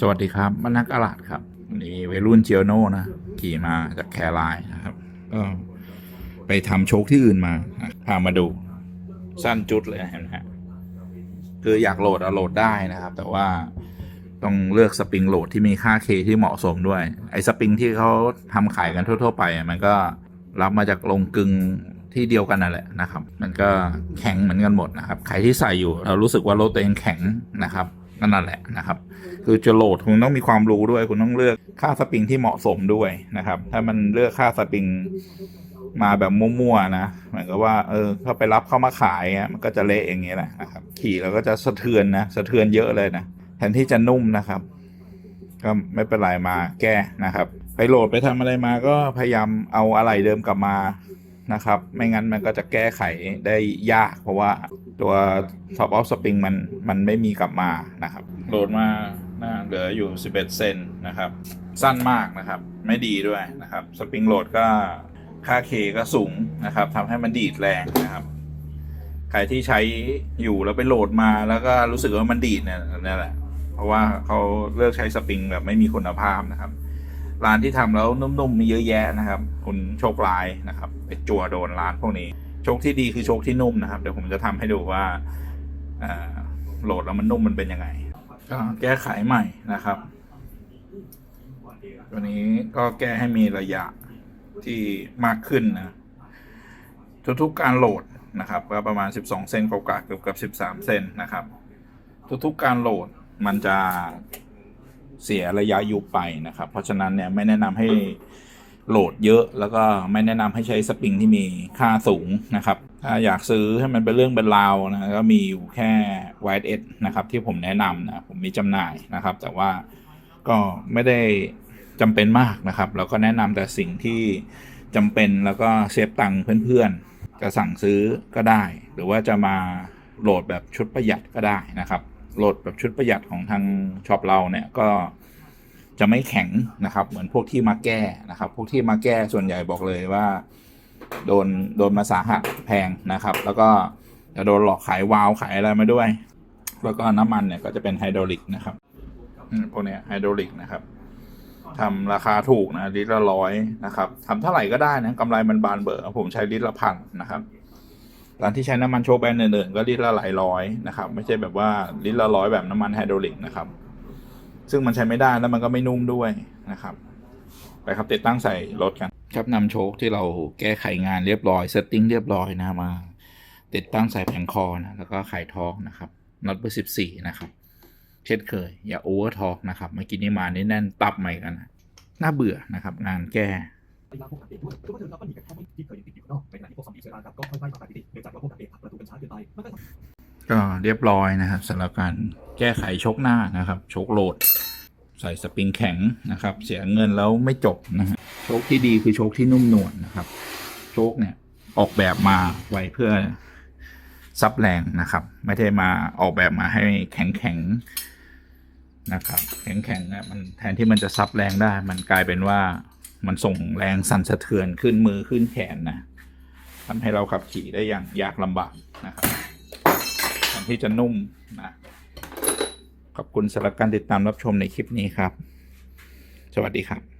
สวัสดีครับมนักอลาดครับนนี้วัยรุ่นเจียโน่นะขี่มาจากแครายนะครับก็ไปทำโชคที่อื่นมาพามาดู สั้นจุดเลยนะเห็นไหมฮะคืออยากโหลดเอาโหลดได้นะครับ แต่ว่าต้องเลือกสปริงโหลดที่มีค่าเคที่เหมาะสมด้วย ไอ้สปริงที่เขาทำขายกันทั่ว ๆ ไป มันก็รับมาจากโรงกึงที่เดียวกันนั่นแหละนะครับ มันก็แข็งเหมือนกันหมดนะครับ ใครที่ใส่อยู่เรารู้สึกว่ารถตัวเองแข็งนะครับ ก็นั่นแหละนะครับ คือจะโหลดคุณต้องมีความรู้ด้วย คุณต้องเลือกค่าสปริงที่เหมาะสมด้วยนะครับ ถ้ามันเลือกค่าสปริงมาแบบมั่วๆนะเหมือนกับว่าเออเขาไปรับเข้ามาขายอะมันก็จะเละอย่างเงี้ยแหละนะครับ ขี่แล้วก็จะสะเทือนนะสะเทือนเยอะเลยนะแทนที่จะนุ่มนะครับ ก็ไม่เป็นไรมาแก้นะครับ ไปโหลดไปทำอะไรมาก็พยายามเอาอะไรเดิมกลับมา นะครับ ไม่งั้นมันก็จะแก้ไขได้ยาก เพราะว่าตัว top of spring มันมันไม่มีกลับมานะครับโหลดมาน่าเหลืออยู่ 11 เซนนะครับ สั้นมากนะครับ ไม่ดีด้วยนะครับ สปริงโหลดก็ค่าเคก็สูงนะครับทำให้มันดีดแรงนะครับใครที่ใช้อยู่แล้วไปโหลดมาแล้วก็รู้สึกว่ามันดีดเนี่ยนั่นแหละ เพราะว่าเขาเลือกใช้สปริงแบบไม่มีคุณภาพนะครับ ร้านที่ทำแล้วนุ่มๆมีเยอะแยะนะครับ คุณโชคลายนะครับไปจั่วโดนร้านพวกนี้ โชคที่ดีคือโชคที่นุ่มนะครับ เดี๋ยวผมจะทำให้ดูว่าโหลดแล้วมันนุ่มมันเป็นยังไงก็แก้ไขใหม่นะครับ ตัวนี้ก็แก้ให้มีระยะที่มากขึ้นนะทุกๆการโหลดนะครับก็ประมาณ 12 เซนกว่าๆเกือบเกือบ13 เซนนะครับ ทุกๆการโหลดมันจะ เสียระยะยุบไปนะครับ เพราะฉะนั้นเนี่ยไม่แนะนำให้โหลดเยอะแล้วก็ไม่แนะนำให้ใช้สปริงที่มีค่าสูงนะครับ ถ้าอยากซื้อให้มันเป็นเรื่องเป็นราวนะก็มีอยู่แค่ White Edge นะครับที่ผมแนะนำนะผมมีจำหน่ายนะครับ แต่ว่าก็ไม่ได้จำเป็นมากนะครับแล้วก็แนะนำแต่สิ่งที่จำเป็นแล้วก็เซฟตังค์เพื่อนๆ จะสั่งซื้อก็ได้ หรือว่าจะมาโหลดแบบชุดประหยัดก็ได้นะครับ โหลดแบบชุดประหยัดของทางช็อปเราเนี่ยก็จะไม่แข็งนะครับ เหมือนพวกที่มาแก้นะครับ พวกที่มาแก้ส่วนใหญ่บอกเลยว่า โดนโดนมาสาหัสแพงนะครับ แล้วก็จะโดนหลอกขายวาล์วขายอะไรมาด้วย แล้วก็น้ำมันเนี่ยก็จะเป็นไฮดรอลิกนะครับอืมพวกเนี้ยไฮดรอลิกนะครับทำราคาถูกนะลิตรละร้อยนะครับทำเท่าไหร่ก็ได้นะกำไรมันบานเบอร์ผมใช้ลิตรละพันนะครับ ร้านที่ใช้น้ำมันโชว์แบรนด์อื่นๆก็ลิตรละหลายร้อยนะครับ ไม่ใช่แบบว่าลิตรละร้อยแบบน้ำมันไฮดรอลิกนะครับ ซึ่งมันใช้ไม่ได้แล้วมันก็ไม่นุ่มด้วยนะครับ ไปครับติดตั้งใส่รถกัน ครับนำโชคที่เราแก้ไขงานเรียบร้อยเซตติ้งเรียบร้อยนะมา ติดตั้งใส่แผงคอนะแล้วก็ไขท้องนะครับน็อตเบอร์สิบสี่นะครับ เช่นเคย อย่าโอเวอร์ทอกนะครับเมื่อกี้นี้มานี่แน่นตับใหม่กันนะน่าเบื่อนะครับ งานแก้ไปบ้านพวกกับเด็กด้วยคือว่าเรับก็หนีกันแค่ไม่ที่เคยติดอยู่ข้างนอกในขณะที่พวกซอมบี้เชื้อราครับก็ค่อยๆปรับการติดเนื่องจากว่าพวกกับด็กผลักประตู ก็เรียบร้อยนะครับสำหรับการแก้ไขชคหน้านะครับชคโหลด ใส่สปริงแข็งนะครับ เสียเงินแล้วไม่จบนะฮะชคที่ดีคือชคที่นุ่มนวลนะครับชคเนี่ยออกแบบมาไว้เพื่อซับแรงนะครับ ไม่ได้มาออกแบบมาให้แข็งแข็งนะครับ แข็งแข็งนี่ยมันแทนที่มันจะซับแรงได้ มันกลายเป็นว่ามันส่งแรงสั่นสะเทือนขึ้นมือขึ้นแขนนะ ทำให้เราขับขี่ได้อย่างยากลำบากนะครับแทนที่จะนุ่มนะขอบคุณสำหรับการติดตามรับชมในคลิปนี้ครับ สวัสดีครับ